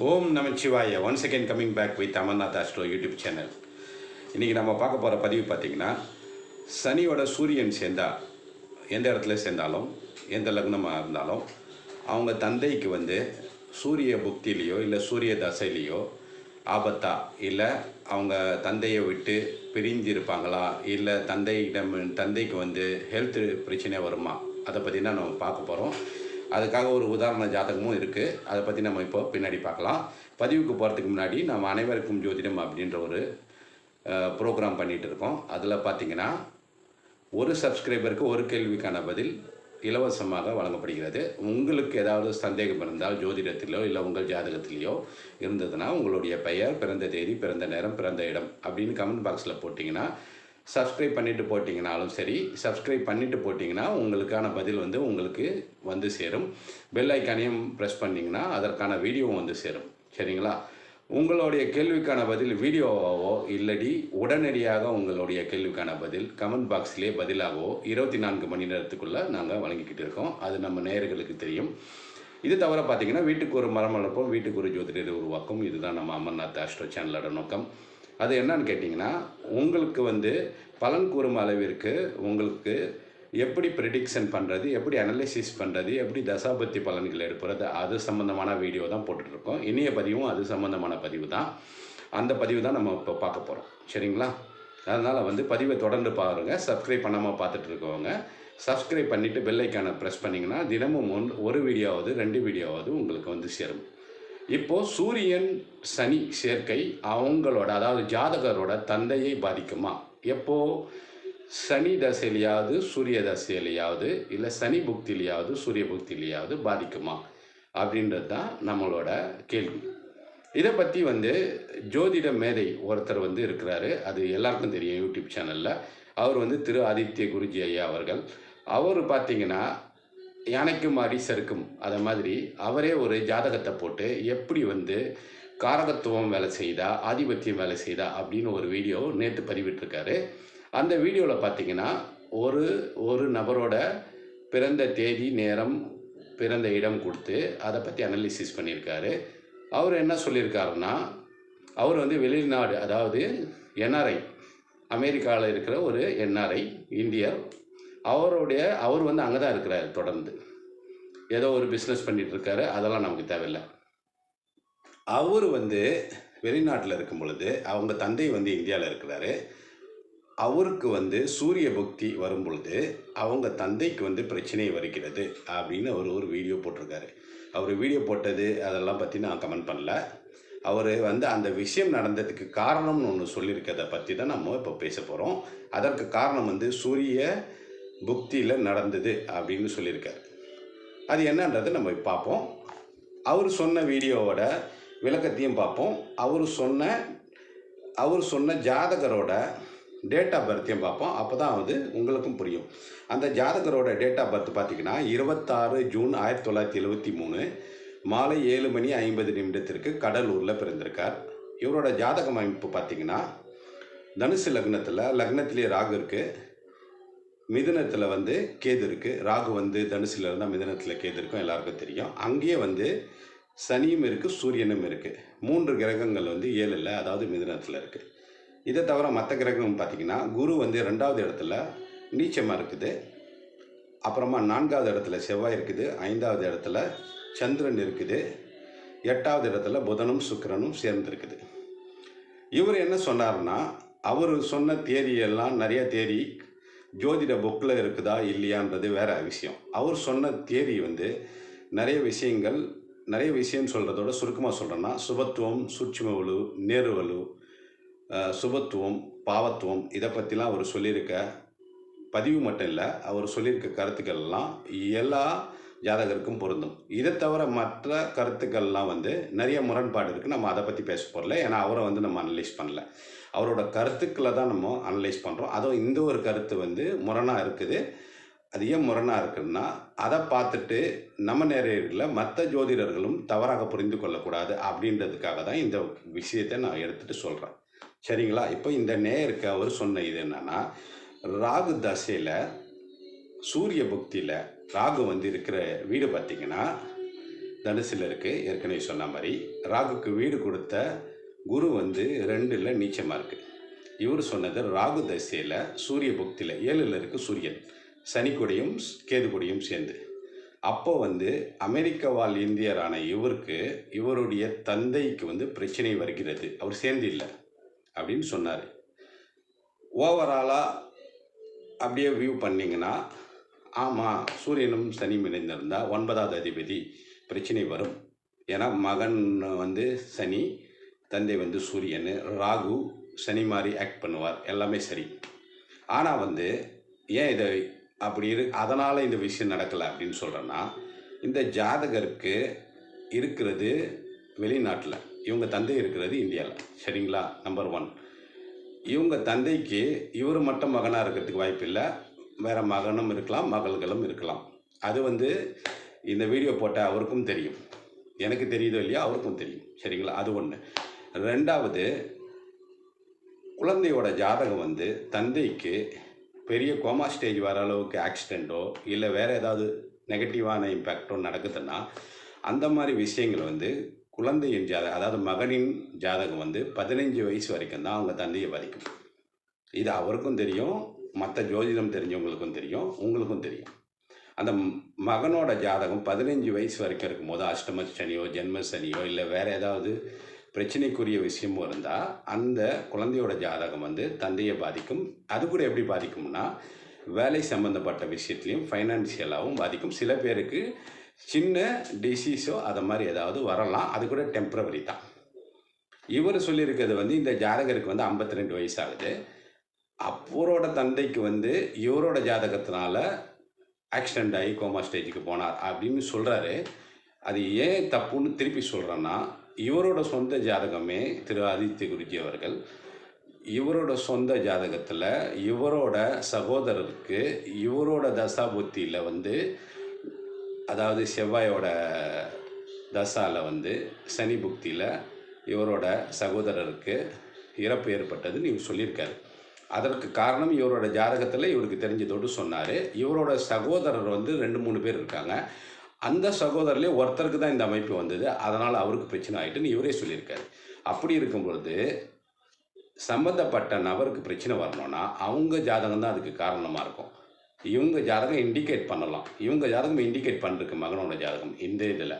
Om Namachivaya one second coming back with Amarnath astro YouTube channel இன்றைக்கி நம்ம பார்க்க போகிற பதிவு பார்த்திங்கன்னா சனியோட சூரியன் சேர்ந்தா எந்த இடத்துல சேர்ந்தாலும் எந்த லக்னமாக இருந்தாலும் அவங்க தந்தைக்கு வந்து சூரிய புக்திலேயோ இல்லை சூரிய தசையிலையோ ஆபத்தா இல்லை அவங்க தந்தையை விட்டு பிரிஞ்சு இருப்பாங்களா இல்லை தந்தையிடம் தந்தைக்கு வந்து ஹெல்த் பிரச்சனை வருமா அதை பற்றி தான் நம்ம பார்க்க போகிறோம் அதுக்காக ஒரு உதாரண ஜாதகமும் இருக்குது அதை பற்றி நம்ம இப்போ பின்னாடி பார்க்கலாம். பதிவுக்கு போகிறதுக்கு முன்னாடி நம்ம அனைவருக்கும் ஜோதிடம் அப்படின்ற ஒரு ப்ரோக்ராம் பண்ணிகிட்டு இருக்கோம். அதில் பார்த்தீங்கன்னா ஒரு சப்ஸ்கிரைபருக்கு ஒரு கேள்விக்கான பதில் இலவசமாக வழங்கப்படுகிறது. உங்களுக்கு ஏதாவது சந்தேகம் இருந்தால் ஜோதிடத்திலோ இல்லை உங்கள் ஜாதகத்திலேயோ இருந்ததுன்னா உங்களுடைய பெயர் பிறந்த தேதி பிறந்த நேரம் பிறந்த இடம் அப்படின்னு கமெண்ட் பாக்ஸில் போட்டிங்கன்னா சப்ஸ்கிரைப் பண்ணிவிட்டு போட்டிங்கனாலும் சரி சப்ஸ்கிரைப் பண்ணிவிட்டு போட்டிங்கன்னா உங்களுக்கான பதில் வந்து உங்களுக்கு வந்து சேரும். பெல் ஐக்கானையும் ப்ரெஸ் பண்ணிங்கன்னா அதற்கான வீடியோவும் வந்து சேரும். சரிங்களா? உங்களுடைய கேள்விக்கான பதில் வீடியோவாவோ இல்லடி உடனடியாக உங்களுடைய கேள்விக்கான பதில் கமெண்ட் பாக்ஸ்லேயே பதிலாகவோ இருபத்தி நான்கு மணி நேரத்துக்குள்ளே நாங்கள் வழங்கிக்கிட்டு இருக்கோம். அது நம்ம நேயர்களுக்கு தெரியும். இது தவிர பார்த்தீங்கன்னா வீட்டுக்கு ஒரு மரம் வளர்ப்போம் வீட்டுக்கு ஒரு ஜோதிடரை உருவாக்கும். இதுதான் நம்ம அமர்நாத் ஆஸ்ட்ரோ சேனலோட நோக்கம். அது என்னன்னு கேட்டிங்கன்னா உங்களுக்கு வந்து பலன் கூறும் அளவிற்கு உங்களுக்கு எப்படி ப்ரிடிக்ஷன் பண்ணுறது எப்படி அனலைசிஸ் பண்ணுறது எப்படி தசாபத்தி பலன்கள் எடுப்புறது அது சம்மந்தமான வீடியோ தான் போட்டுட்ருக்கோம். இனிய பதிவும் அது சம்மந்தமான பதிவு தான். அந்த பதிவு தான் நம்ம இப்போ பார்க்க போகிறோம் சரிங்களா? அதனால் வந்து பதிவை தொடர்ந்து பாருங்கள் சப்ஸ்கிரைப் பண்ணாமல் பார்த்துட்டு இருக்கவங்க சப்ஸ்கிரைப் பண்ணிவிட்டு பெல்லைக்கான ப்ரெஸ் பண்ணிங்கன்னா தினமும் ஒன் ஒரு வீடியோவாவது ரெண்டு வீடியோவாவது உங்களுக்கு வந்து சேரும். இப்போது சூரியன் சனி சேர்க்கை அவங்களோட அதாவது ஜாதகரோட தந்தையை பாதிக்குமா? எப்போ? சனி தசையிலையாவது சூரிய தசையிலையாவது இல்லை சனி புக்திலையாவது சூரிய புக்திலையாவது பாதிக்குமா? அப்படின்றது தான் நம்மளோட கேள்வி. இதை பற்றி வந்து ஜோதிட மேதை ஒருத்தர் வந்து இருக்கிறாரு. அது எல்லாருக்கும் தெரியும் யூடியூப் சேனலில். அவர் வந்து திரு ஆதித்ய குருஜி ஐயா அவர்கள். அவர் பார்த்திங்கன்னா யானைக்கும் அடி செருக்கும் அதை மாதிரி அவரே ஒரு ஜாதகத்தை போட்டு எப்படி வந்து காரகத்துவம் வேலை செய்தா ஆதிபத்தியம் வேலை செய்தா அப்படின்னு ஒரு வீடியோ நேற்று பதிவிட்டிருக்காரு. அந்த வீடியோவில் பார்த்தீங்கன்னா ஒரு ஒரு நபரோட பிறந்த தேதி நேரம் பிறந்த இடம் கொடுத்து அதை பற்றி அனலிசிஸ் பண்ணியிருக்காரு. அவர் என்ன சொல்லியிருக்காருன்னா அவர் வந்து வெளிநாடு அதாவது என்ஆர்ஐ அமெரிக்காவில் இருக்கிற ஒரு என்ஆர்ஐ இந்தியர் அவருடைய அவர் வந்து அங்கே தான் இருக்கிறார் தொடர்ந்து. ஏதோ ஒரு பிஸ்னஸ் பண்ணிட்டு இருக்காரு அதெல்லாம் நமக்கு தேவையில்லை. அவர் வந்து வெளிநாட்டில் இருக்கும் பொழுது அவங்க தந்தை வந்து இந்தியாவில் இருக்கிறாரு. அவருக்கு வந்து சூரிய பக்தி வரும் பொழுது அவங்க தந்தைக்கு வந்து பிரச்சனை வருகிறது அப்படின்னு அவர் ஒரு வீடியோ போட்டிருக்காரு. அவர் வீடியோ போட்டது அதெல்லாம் பற்றி நான் கமெண்ட் பண்ணல. அவர் வந்து அந்த விஷயம் நடந்ததுக்கு காரணம்னு ஒன்று சொல்லியிருக்கிறத பற்றி தான் நம்ம இப்போ பேச போகிறோம் அதற்கு காரணம் வந்து சூரிய புக்தியில் நடந்தது அப்படின்னு சொல்லியிருக்கார். அது என்னன்றதை நம்ம பார்ப்போம். அவர் சொன்ன வீடியோவோட விளக்கத்தையும் பார்ப்போம். அவர் சொன்ன அவர் சொன்ன ஜாதகரோட டேட் ஆஃப் பர்த்தையும் பார்ப்போம். அப்போ தான் வந்து உங்களுக்கும் புரியும். அந்த ஜாதகரோட டேட் ஆஃப் பர்த் பார்த்திங்கன்னா இருபத்தாறு ஜூன் ஆயிரத்தி தொள்ளாயிரத்தி எழுபத்தி மூணு மாலை ஏழு மணி ஐம்பது நிமிடத்திற்கு கடலூரில் பிறந்திருக்கார். இவரோட ஜாதகம் அமைப்பு பார்த்திங்கன்னா தனுசு லக்னத்தில் லக்னத்திலே ராகு இருக்குது மிதுனத்தில் வந்து கேது இருக்குது ராகு வந்து தனுசில் இருந்தால் மிதனத்தில் கேது இருக்கும் எல்லாருக்கும் தெரியும். அங்கேயே வந்து சனியும் இருக்குது சூரியனும் இருக்குது மூன்று கிரகங்கள் வந்து ஏழில் அதாவது மிதனத்தில் இருக்குது இதை தவிர மற்ற கிரகம் பார்த்திங்கன்னா குரு வந்து ரெண்டாவது இடத்துல நீச்சமாக இருக்குது. அப்புறமா நான்காவது இடத்துல செவ்வாய் இருக்குது. ஐந்தாவது இடத்துல சந்திரன் இருக்குது. எட்டாவது இடத்துல புதனும் சுக்கரனும் சேர்ந்துருக்குது. இவர் என்ன சொன்னார்னா அவர் சொன்ன தேரியெல்லாம் நிறைய தேதி ஜோதிட புக்கில் இருக்குதா இல்லையான்றது வேற விஷயம். அவர் சொன்ன தேதி வந்து நிறைய விஷயங்கள் நிறைய விஷயம் சொல்கிறதோட சுருக்கமாக சொல்கிறேன்னா சுபத்துவம் சூட்சும நேருவலு சுபத்துவம் பாவத்துவம் இதை பற்றிலாம் அவர் சொல்லியிருக்க பதிவு மட்டும் இல்லை அவர் சொல்லியிருக்க கருத்துக்கள்லாம் எல்லா ஜாதகருக்கும் பொருந்தும். இதை தவிர மற்ற கருத்துக்கள்லாம் வந்து நிறைய முரண்பாடு இருக்குது நம்ம அதை பற்றி பேச போகல ஏன்னா அவரை வந்து நம்ம அனலைஸ் பண்ணல. அவரோட கருத்துக்களை தான் நம்ம அனலைஸ் பண்ணுறோம் அதுவும் இந்த ஒரு கருத்து வந்து முரணாக இருக்குது. அது ஏன் முரணாக இருக்குன்னா அதை பார்த்துட்டு நம்ம நேரடியில் மற்ற ஜோதிடர்களும் தவறாக புரிந்து கொள்ளக்கூடாது அப்படின்றதுக்காக தான் இந்த விஷயத்தை நான் எடுத்துகிட்டு சொல்கிறேன் சரிங்களா? இப்போ இந்த நேயருக்கு அவர் சொன்ன இது என்னன்னா ராகு தசையில் சூரிய புக்தியில் ராகு வந்து இருக்கிற வீடு பார்த்திங்கன்னா தனுசில் இருக்குது ஏற்கனவே சொன்ன மாதிரி ராகுக்கு வீடு கொடுத்த குரு வந்து ரெண்டில் நீச்சமாக இருக்குது இவர் சொன்னது ராகு தசையில் சூரிய புக்தியில் ஏழில் இருக்குது சூரியன். சனி கூடயும் கேது சேர்ந்து. அப்போ வந்து அமெரிக்க வாழ் இந்தியரான இவருக்கு இவருடைய தந்தைக்கு வந்து பிரச்சனை வருகிறது. அவர் சேர்ந்து இல்லை அப்படின்னு சொன்னார். ஓவராலாக அப்படியே வியூ பண்ணிங்கன்னா ஆமாம் சூரியனும் சனியும் இணைந்திருந்தால் ஒன்பதாவது அதிபதி பிரச்சனை வரும். ஏன்னா மகன் வந்து சனி தந்தை வந்து சூரியன் ராகு சனி மாதிரி ஆக்ட் பண்ணுவார். எல்லாமே சரி. ஆனால் வந்து ஏன் இதை அப்படி இரு அதனால் இந்த விஷயம் நடக்கலை அப்படின்னு சொல்கிறேன்னா இந்த ஜாதகருக்கு இருக்கிறது வெளிநாட்டில். இவங்க தந்தை இருக்கிறது இந்தியாவில் சரிங்களா? நம்பர் ஒன் இவங்க தந்தைக்கு இவர் மட்டும் மகனாக இருக்கிறதுக்கு வாய்ப்பு இல்லை. வேறு மகனும் இருக்கலாம் மகள்களும் இருக்கலாம். அது வந்து இந்த வீடியோ போட்ட அவருக்கும் தெரியும். எனக்கு தெரியுதோ இல்லையா அவருக்கும் தெரியும். சரிங்களா? அது ஒன்று ரெண்டாவது குழந்தையோட ஜாதகம் வந்து தந்தைக்கு பெரிய கோமா ஸ்டேஜ் வர அளவுக்கு ஆக்சிடெண்ட்டோ இல்லை வேறு ஏதாவது நெகட்டிவான இம்பேக்டோ நடக்குதுன்னா அந்த மாதிரி விஷயங்கள் வந்து குழந்தையின் ஜாதகம் அதாவது மகனின் ஜாதகம் வந்து பதினஞ்சு வயசு வரைக்கும் தான் அவங்க தந்தையை பாதிக்கும். இது அவருக்கும் தெரியும் மற்ற ஜோதிடம் தெரிஞ்சவங்களுக்கும் தெரியும் உங்களுக்கும் தெரியும். அந்த மகனோட ஜாதகம் பதினஞ்சு வயசு வரைக்கும் இருக்கும்போது அஷ்டம சனியோ ஜென்ம சனியோ இல்லை வேறு ஏதாவது பிரச்சனைக்குரிய விஷயமும் இருந்தால் அந்த குழந்தையோட ஜாதகம் வந்து தந்தையை பாதிக்கும். அது கூட எப்படி பாதிக்கும்னா வேலை சம்மந்தப்பட்ட விஷயத்துலையும் ஃபைனான்சியலாகவும் பாதிக்கும். சில பேருக்கு சின்ன டிசீஸோ அதை மாதிரி ஏதாவது வரலாம். அது கூட டெம்ப்ரவரி தான். இவர் சொல்லியிருக்கிறது வந்து இந்த ஜாதகருக்கு வந்து 52 ரெண்டு வயசாகுது. அப்போரோட தந்தைக்கு வந்து இவரோட ஜாதகத்தினால ஆக்சிடெண்ட் ஆகி கோமா ஸ்டேஜுக்கு போனார் அப்படின்னு சொல்கிறாரு அது ஏன் தப்புன்னு திருப்பி சொல்கிறேன்னா இவரோட சொந்த ஜாதகமே திரு ஆதித்ய குருஜி அவர்கள். இவரோட சொந்த ஜாதகத்தில் இவரோட சகோதரருக்கு இவரோட தசாபுத்தியில் வந்து அதாவது செவ்வாயோட தசாவில் வந்து சனி புக்தியில் இவரோட சகோதரருக்கு இறப்பு ஏற்பட்டதுன்னு இவர் சொல்லியிருக்காரு. அதற்கு காரணம் இவரோட ஜாதகத்தில் இவருக்கு தெரிஞ்சதோடு சொன்னார். இவரோட சகோதரர் வந்து ரெண்டு மூணு பேர் இருக்காங்க. அந்த சகோதரர்லேயே ஒருத்தருக்கு தான் இந்த அமைப்பு வந்தது. அதனால் அவருக்கு பிரச்சனை ஆகிட்டுன்னு இவரே சொல்லியிருக்காரு. அப்படி இருக்கும் பொழுது சம்மந்தப்பட்ட நபருக்கு பிரச்சனை வரணும்னா அவங்க ஜாதகம் தான் அதுக்கு காரணமாக இருக்கும். இவங்க ஜாதகம் இண்டிகேட் பண்ணலாம். இவங்க ஜாதகம் இண்டிகேட் பண்ணிருக்கு மகனோட ஜாதகம் இந்த இதில்.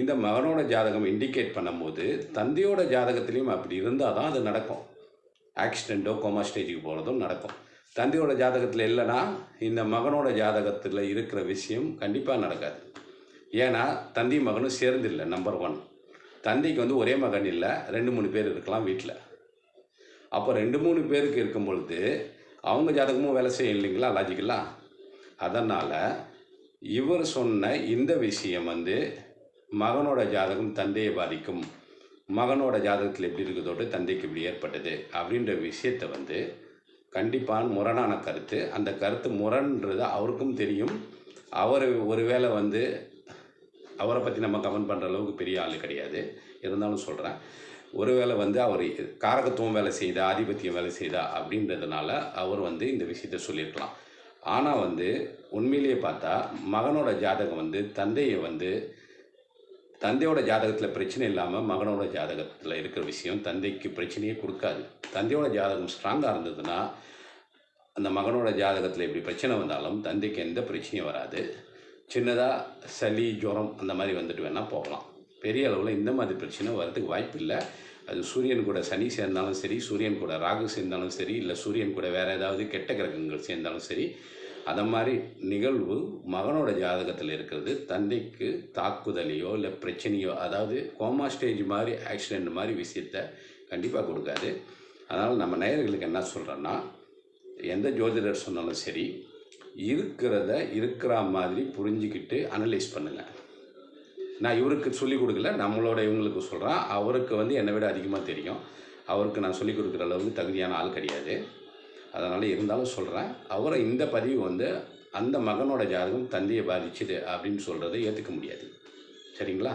இந்த மகனோட ஜாதகம் இண்டிகேட் பண்ணும்போது தந்தையோட ஜாதகத்திலையும் அப்படி இருந்தால் தான் அது நடக்கும். ஆக்சிடெண்ட்டோ கோமா ஸ்டேஜுக்கு போகிறதும் நடக்கும். தந்தையோட ஜாதகத்தில் இல்லைன்னா இந்த மகனோட ஜாதகத்தில் இருக்கிற விஷயம் கண்டிப்பாக நடக்காது. ஏன்னா தந்தி மகனும் சேர்ந்து இல்லை நம்பர் ஒன் தந்தைக்கு வந்து ஒரே மகன் இல்லை ரெண்டு மூணு பேர் இருக்கலாம் வீட்டில் அப்போ ரெண்டு மூணு பேருக்கு இருக்கும் பொழுது அவங்க ஜாதகமும் வேலை செய்யும் இல்லைங்களா லாஜிக்கலாம் அதனால் இவர் சொன்ன இந்த விஷயம் வந்து மகனோட ஜாதகம் தந்தையை பாதிக்கும். மகனோட ஜாதகத்தில் எப்படி இருக்கிறதோடு தந்தைக்கு இப்படி ஏற்பட்டது அப்படின்ற விஷயத்தை வந்து கண்டிப்பான முரணான கருத்து. அந்த கருத்து முரண்ன்றது அவருக்கும் தெரியும். அவர் ஒருவேளை வந்து அவரை பற்றி நம்ம கமெண்ட் பண்ணுற அளவுக்கு பெரிய ஆள் கிடையாது. இருந்தாலும் சொல்கிறேன் ஒருவேளை வந்து அவர் காரகத்துவம் வேலை செய்தா ஆதிபத்தியம் வேலை செய்தா அப்படின்றதுனால அவர் வந்து இந்த விஷயத்த சொல்லியிருக்கலாம். ஆனால் வந்து உண்மையிலேயே பார்த்தா மகனோட ஜாதகம் வந்து தந்தையை வந்து தந்தையோட ஜாதகத்தில் பிரச்சனை இல்லாமல் மகனோட ஜாதகத்தில் இருக்கிற விஷயம் தந்தைக்கு பிரச்சனையே கொடுக்காது. தந்தையோட ஜாதகம் ஸ்ட்ராங்காக இருந்ததுன்னா அந்த மகனோட ஜாதகத்தில் இப்படி பிரச்சனை வந்தாலும் தந்தைக்கு எந்த பிரச்சனையும் வராது. சின்னதாக சளி ஜுரம் அந்த மாதிரி வந்துட்டு வேணால் போகலாம். பெரிய அளவில் இந்த மாதிரி பிரச்சனை வர்றதுக்கு வாய்ப்பு இல்லை. அது சூரியன் கூட சனி சேர்ந்தாலும் சரி சூரியன் கூட ராகு சேர்ந்தாலும் சரி இல்லை சூரியன் கூட வேறு ஏதாவது கெட்ட கிரகங்கள் சேர்ந்தாலும் சரி அந்த மாதிரி நிகழ்வு மகனோட ஜாதகத்தில் இருக்கிறது. தந்தைக்கு தாக்குதலையோ இல்லை பிரச்சனையோ அதாவது கோமா ஸ்டேஜ் மாதிரி ஆக்சிடெண்ட் மாதிரி விஷயத்த கண்டிப்பாக கொடுக்காது. அதனால் நம்ம நேயர்களுக்கு என்ன சொல்கிறோன்னா எந்த ஜோதிடர் சொன்னாலும் சரி இருக்கிறத இருக்கிற மாதிரி புரிஞ்சுக்கிட்டு அனலைஸ் பண்ணுங்கள் நான் இவருக்கு சொல்லிக் கொடுக்கல நம்மளோட இவங்களுக்கு சொல்கிறேன் அவருக்கு வந்து என்னை விட அதிகமாக தெரியும். அவருக்கு நான் சொல்லிக் கொடுக்குற அளவுக்கு தகுதியான ஆள் கிடையாது. அதனால் இருந்தாலும் சொல்கிறேன் அவரை இந்த பதிவு வந்து அந்த மகனோட ஜாதகம் தந்தையை பாதிச்சுது அப்படின்னு சொல்கிறத ஏற்றுக்க முடியாது. சரிங்களா?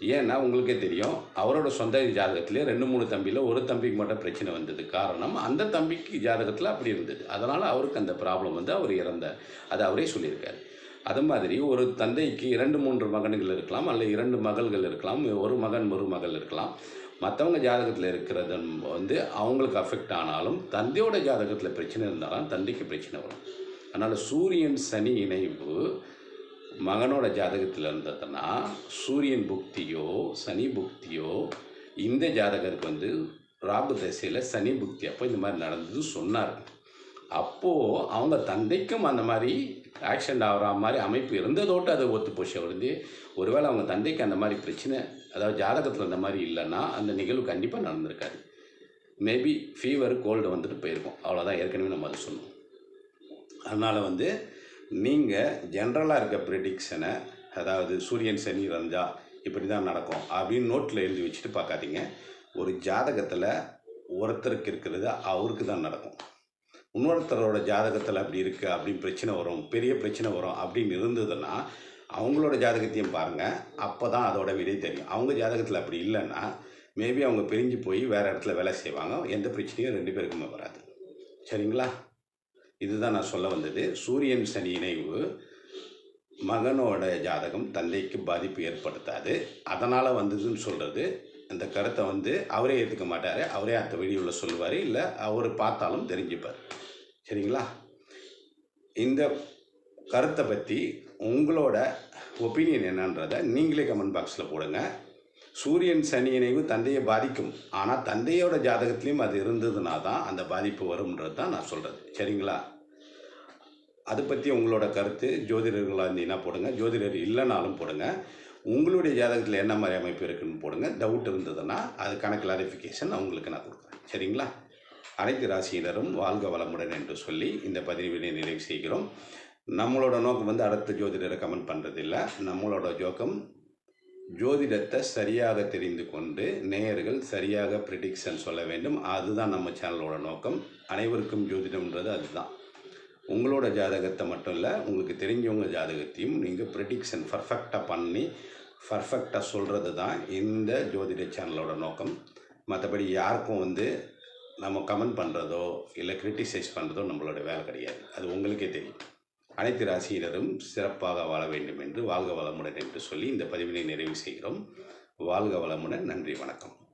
ஏன்னா உங்களுக்கே தெரியும் அவரோட சொந்த ஜாதகத்திலே ரெண்டு மூணு தம்பியில் ஒரு தம்பிக்கு மட்டும் பிரச்சனை வந்தது. காரணம் அந்த தம்பிக்கு ஜாதகத்தில் அப்படி இருந்தது. அதனால் அவருக்கு அந்த ப்ராப்ளம் வந்து அவர் இறந்தார் அது அவரே சொல்லியிருக்காரு. அது மாதிரி ஒரு தந்தைக்கு இரண்டு மூன்று மகன்கள் இருக்கலாம் அல்ல இரண்டு மகள்கள் இருக்கலாம் ஒரு மகன் ஒரு மகள் இருக்கலாம். மற்றவங்க ஜாதகத்தில் இருக்கிறது வந்து அவங்களுக்கு அஃபெக்ட் ஆனாலும் தந்தையோட ஜாதகத்தில் பிரச்சனை இருந்தாலும் தந்தைக்கு பிரச்சனை வரும். அதனால் சூரியன் சனி இணைவு மகனோட ஜாதகத்தில் இருந்ததுன்னா சூரியன் புக்தியோ சனி புக்தியோ இந்த ஜாதகருக்கு வந்து ராபு தசையில் சனி புக்தி. அப்போ இந்த மாதிரி நடந்தது சொன்னார். அப்போது அவங்க தந்தைக்கும் அந்த மாதிரி ஆக்சிடென்ட் ஆகிற மாதிரி அமைப்பு இருந்ததோட்டு அதை ஒத்து போச்சு வந்து ஒருவேளை அவங்க தந்தைக்கு அந்த மாதிரி பிரச்சனை அதாவது ஜாதகத்தில் அந்த மாதிரி இல்லைன்னா அந்த நிகழ்வு கண்டிப்பாக நடந்திருக்காது. மேபி ஃபீவர் கோல்டு வந்துட்டு போயிருக்கும். அவ்வளோதான் ஏற்கனவே நம்ம அதை சொன்னோம். அதனால் வந்து நீங்கள் ஜென்ரலாக இருக்க ப்ரிடிக்ஷனை அதாவது சூரியன் சனி ரஞ்சா இப்படி தான் நடக்கும் அப்படின்னு நோட்டில் எழுதி வச்சுட்டு பார்க்காதீங்க. ஒரு ஜாதகத்தில் ஒருத்தருக்கு இருக்கிறது அவருக்கு தான் நடக்கும். இன்னொருத்தரோட ஜாதகத்தில் அப்படி இருக்குது அப்படின்னு பிரச்சனை வரும் பெரிய பிரச்சனை வரும் அப்படின்னு இருந்ததுன்னா அவங்களோட ஜாதகத்தையும் பாருங்கள் அப்போ தான் அதோட விடை தெரியும். அவங்க ஜாதகத்தில் அப்படி இல்லைன்னா மேபி அவங்க பிரிஞ்சு போய் வேறு இடத்துல வேலை செய்வாங்க. எந்த பிரச்சனையும் ரெண்டு பேருக்குமே வராது. சரிங்களா? இதுதான் நான் சொல்ல வந்தது. சூரியன் சனி இணைவு மகனோட ஜாதகம் தந்தைக்கு பாதிப்பு ஏற்படுத்தாது. அதனால் வந்ததுன்னு சொல்கிறது அந்த கருத்தை வந்து அவரே ஏற்றுக்க மாட்டார். அவரே அந்த வீடியோவில் சொல்லுவார். இல்லை அவர் பார்த்தாலும் தெரிஞ்சுப்பார். சரிங்களா? இந்த கருத்தை பற்றி உங்களோட ஒப்பீனியன் என்னன்றதை நீங்களே கமெண்ட் பாக்ஸில் போடுங்க. சூரியன் சனி இணைவு தந்தையை பாதிக்கும். ஆனால் தந்தையோட ஜாதகத்துலேயும் அது இருந்ததுனா தான் அந்த பாதிப்பு வரும்ன்றது தான் நான் சொல்கிறது சரிங்களா? அதை பற்றி உங்களோட கருத்து ஜோதிடர்களாக இருந்தீங்கன்னா போடுங்க. ஜோதிடர் இல்லைனாலும் போடுங்க. உங்களுடைய ஜாதகத்தில் என்ன மாதிரி அமைப்பு இருக்குன்னு போடுங்க. டவுட் இருந்ததுன்னா அதுக்கான கிளாரிஃபிகேஷன் உங்களுக்கு நான் கொடுக்குறேன். சரிங்களா? அனைத்து ராசியினரும் வாழ்க வளமுடன் என்று சொல்லி இந்த பதிவினை நிறைவு செய்கிறோம். நம்மளோட நோக்கம் வந்து அடுத்த ஜோதிடரை கமெண்ட் பண்ணுறதில்ல நம்மளோட ஜோக்கம் ஜோதிடத்தை சரியாக தெரிந்து கொண்டு நேயர்கள் சரியாக ப்ரிடிக்ஷன் சொல்ல வேண்டும். அதுதான் நம்ம சேனலோட நோக்கம். அனைவருக்கும் ஜோதிடம்ன்றது அதுதான். உங்களோட ஜாதகத்தை மட்டும் இல்லை உங்களுக்கு தெரிஞ்சவங்க ஜாதகத்தையும் நீங்கள் ப்ரிடிக்ஷன் பர்ஃபெக்டாக பண்ணி பர்ஃபெக்டாக சொல்கிறது தான் இந்த ஜோதிட சேனலோட நோக்கம். மற்றபடி யாருக்கும் வந்து நம்ம கமெண்ட் பண்ணுறதோ இல்லை க்ரிட்டிசைஸ் பண்ணுறதோ நம்மளோட வேலை கிடையாது. அது உங்களுக்கே தெரியும். அனைத்து ராசியினரும் சிறப்பாக வாழ வேண்டும் என்று வாழ்க வளமுடன் என்று சொல்லி இந்த பதிவினை நிறைவு செய்கிறோம். வாழ்க வளமுடன் நன்றி வணக்கம்.